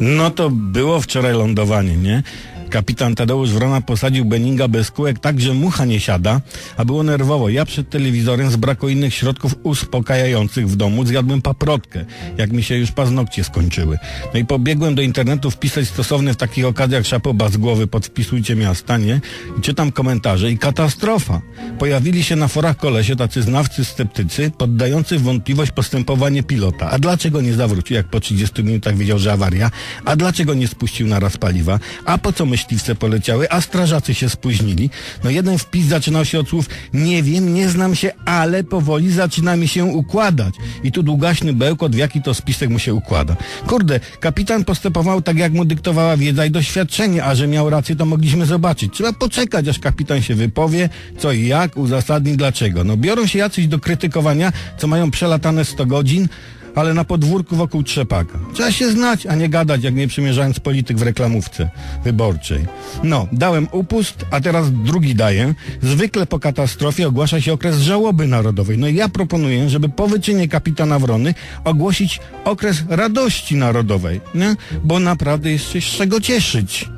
No to było wczoraj lądowanie, nie? Kapitan Tadeusz Wrona posadził Beninga bez kółek tak, że mucha nie siada, a było nerwowo. Ja przed telewizorem z braku innych środków uspokajających w domu zjadłem paprotkę, jak mi się już paznokcie skończyły. No i pobiegłem do internetu wpisać stosowny w takich okazjach szapoba z głowy pod wpisujcie miasta, nie? I czytam komentarze i katastrofa. Pojawili się na forach kolesie tacy znawcy sceptycy, poddający wątpliwość postępowanie pilota. A dlaczego nie zawrócił, jak po 30 minutach wiedział, że awaria? A dlaczego nie spuścił na raz paliwa? A po co myśliwce poleciały? A strażacy się spóźnili? No jeden wpis zaczynał się od słów nie wiem, nie znam się, ale powoli zaczyna mi się układać. I tu długaśny bełkot, w jaki to spisek mu się układa. Kurde, kapitan postępował tak, jak mu dyktowała wiedza i doświadczenie, a że miał rację, to mogliśmy zobaczyć. Trzeba poczekać, aż kapitan się wypowie, co i jak, uzasadni dlaczego. No biorą się jacyś do krytykowania, co mają przelatane 100 godzin, ale na podwórku wokół trzepaka. Trzeba się znać, a nie gadać, jak nie przymierzając polityk w reklamówce wyborczej. No, dałem upust, a teraz drugi daję. Zwykle po katastrofie ogłasza się okres żałoby narodowej. No i ja proponuję, żeby po wyczynie kapitana Wrony ogłosić okres radości narodowej, nie? Bo naprawdę jest się z czego cieszyć.